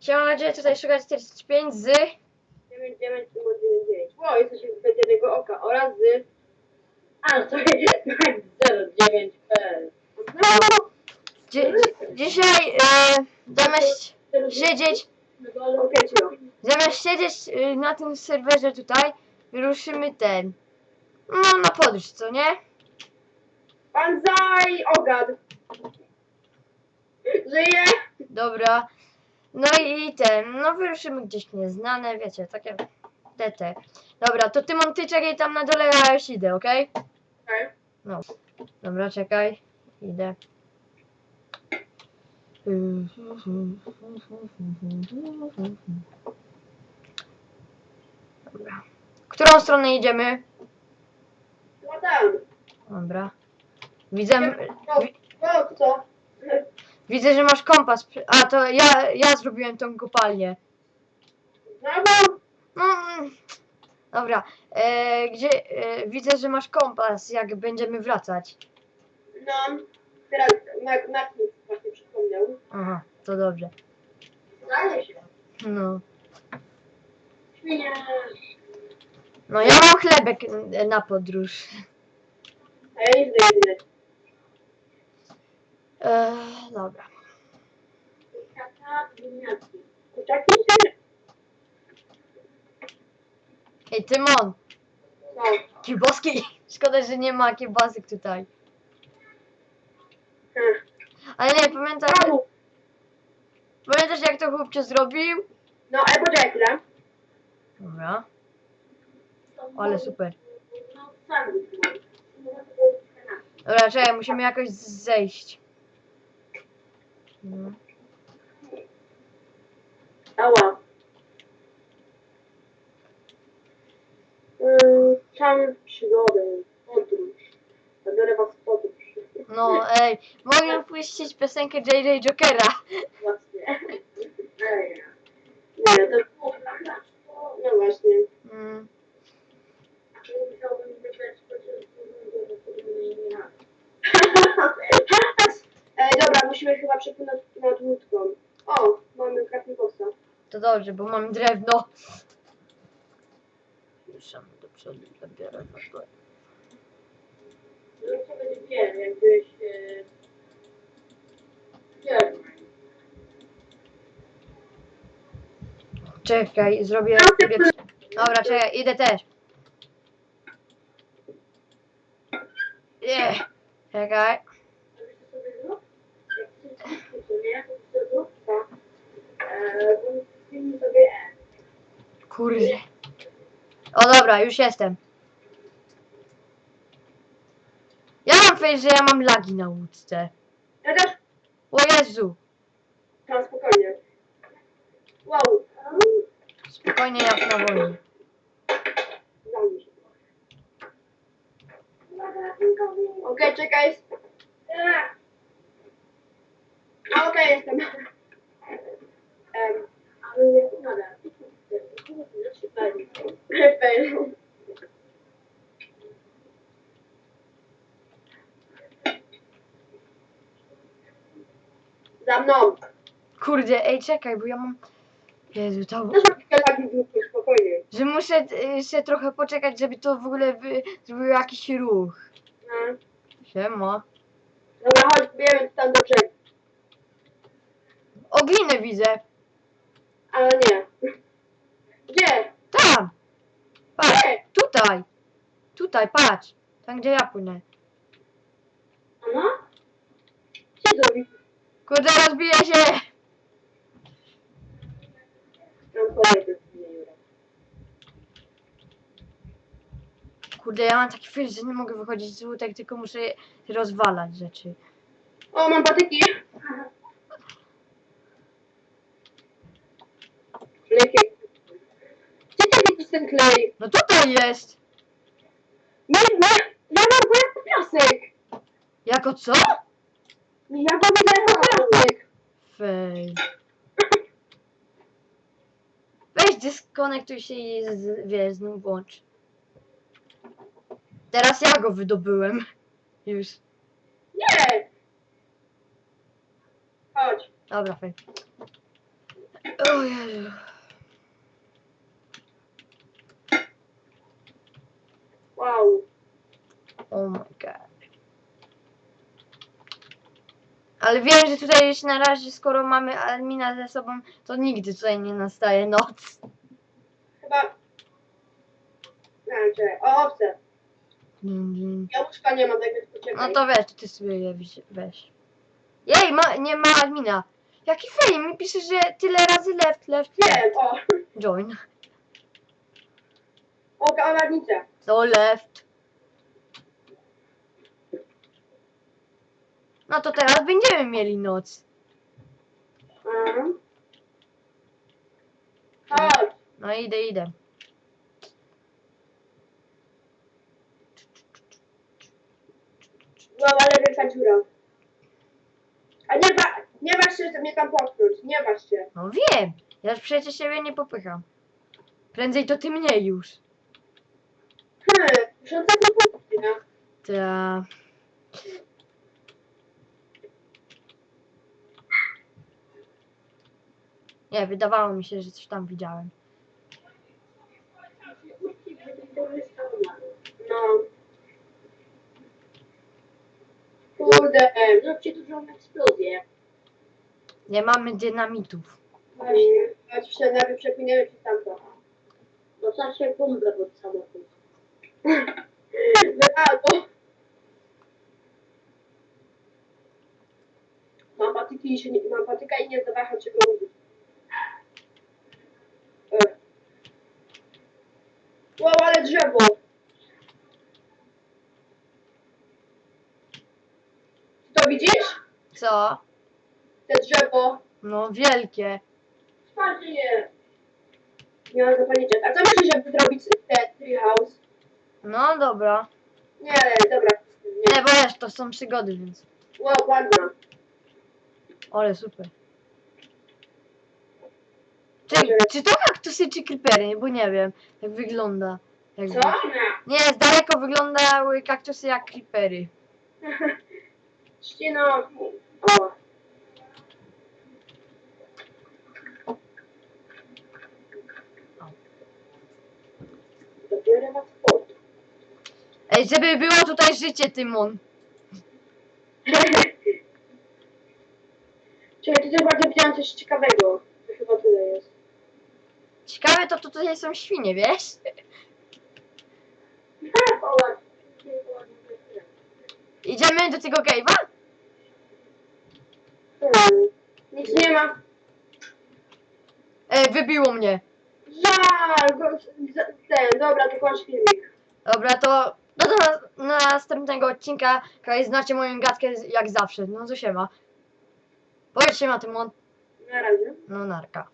Siema, będzie tutaj szukać 45 z... 9999. O, jesteśmy bez jednego oka oraz z... A, no to jest 09 PL. Dzi dzisiaj e, zamiast siedzieć, zamiast siedzieć e, na tym serwerze tutaj, wyruszymy ten, no na podróż, co nie? Banzai Ogad. Żyje? Dobra. No i ten, no wyruszymy gdzieś nieznane, wiecie, takie te Dobra, to ty mam ty czekaj tam na dole, ja już idę, okej? Okej. Dobra, czekaj. Idę. Dobra. Którą stronę idziemy? No tam. Dobra. Widzę, No, no, co? Widzę, że masz kompas. A, to ja, ja zrobiłem tą kopalnię. No bo... No, mm, dobra. E, gdzie, e, widzę, że masz kompas, jak będziemy wracać. No. Teraz Mark Mark mi właśnie przypomniał. Aha, to dobrze. Zdaje się. No. Świnia. No, ja mam chlebek e, na podróż. A ja nie zdaję E, dobra. Ej, Tymon, kiełbaski. Szkoda, że nie ma kiełbasek tutaj. Ale nie, pamiętasz, Znowu. pamiętasz jak to chłopcze zrobił? No, ale poczekaj chwilę. Dobra, ale super. No. Dobra, czekaj, musimy jakoś zejść. No. Ała. Yy, tam przygodę, podróż. Zabiorę was w podróż. No, ej, mogę puścić piosenkę JJ Jokera. Właśnie. Ej. Nie, to... No właśnie. Mm. Ej, dobra, chyba przepłynąć nad łódką. O, mamy kratnikowca. To dobrze, bo mam drewno. Ruszamy do przodu, zabiorę na to. No to będzie wiem, jakbyś... Nie Czekaj, zrobię sobie... Dobra, czekaj, idę też. Nie, czekaj. Kurde. O dobra, już jestem. Ja mam powiedzieć, że ja mam lagi na łódce. Ja też O Jezu. tam spokojnie. Wow. Spokojnie jak na woli. Okej, czekaj. A, Okej, jestem. Em, ale nada. Fail. Za mną. Kurde, ej czekaj, bo ja mam... Jezu, to... Spokojnie. Że muszę y, się trochę poczekać, żeby to w ogóle wy, zrobił jakiś ruch. No. Siema. Dobra, chodź, bijemy tam do brzegu. O, glinę widzę. Ale nie. Gdzie? Tam. Patrz, Gdzie? tutaj. Tutaj, patrz. Tam, gdzie ja płynę. Ano? Co zrobić? Kurde, rozbija się. Tam. Kurde, ja mam taki film, że nie mogę wychodzić z łódek, tylko muszę rozwalać rzeczy. O, mam patyki. Lepiej. Gdzie ty widzisz ten klej? No tutaj jest. Nie, nie, ja mam go jako piasek. Jako co? Ja go widzę jako piasek. Fej. Weź dyskonektuj się i z, wiesz, znów włącz. Teraz ja go wydobyłem. Już. Nie. Chodź. Dobra, fej. O Jezu. Wow. Oh my god. Ale wiem, że tutaj już na razie, skoro mamy admina ze sobą, to nigdy tutaj nie nastaje noc. Chyba... Wiem, czekaj. O, owce. Dun. Ja łóżka nie mam, tak więc poczekaj. No to weź, ty sobie je weź- weź. Jej, ma, nie ma admina. Jaki fame, mi pisze, że tyle razy left, left, left. Nie, o. Join. O, kałamarnicę. To left. No to teraz będziemy mieli noc. Mhm. Chodź. No idę, idę. Wow, ale wielka dziura. A nie, ba nie waż się, że mnie tam popchnąć. Nie waż się. No wiem, ja przecież siebie nie popycham. Prędzej to ty mnie już. Nie popchnie. Ta. Nie, wydawało mi się, że coś tam widziałem. No. Kurde, zróbcie dużą eksplozję. Nie mamy dynamitów. Właśnie, się najpierw przepiniemy przez tamto. No co się bombę pod samochód. Brawo. Mam patyki i się nie, mam patyka i nie zawaham się go użyć. E. Wow, ale drzewo. Ty to widzisz? Co? Te drzewo. No wielkie. Spadnie mam zapalniczek. A co myślisz, żeby zrobić te treehouse? No dobra. Nie, dobra. Nie, Nie. bo wiesz, to są przygody, więc. Wow, ładna. Ale super. Czy, czy to kaktusy, czy creepery? Bo nie wiem, jak wygląda. Jakby. Co? Nie, z daleko wyglądały kaktusy jak creepery. Ścino. O. Dobiorę was pod. Ej, żeby było tutaj życie, Tymon. Czekaj, tutaj bardzo widziałam coś ciekawego. To chyba tyle jest. Ciekawe to tutaj są świnie, wiesz? O, ładnie. Idziemy do tego cave'a? Hmm. Nic nie ma. Ej, wybiło mnie. Żal. go- Ten, dobra, to kończ filmik. Dobra, to do, do następnego odcinka. Kaj znacie moją gadkę z- jak zawsze. No to się ma. Powiedz się ma Tymon. Na razie. No narka.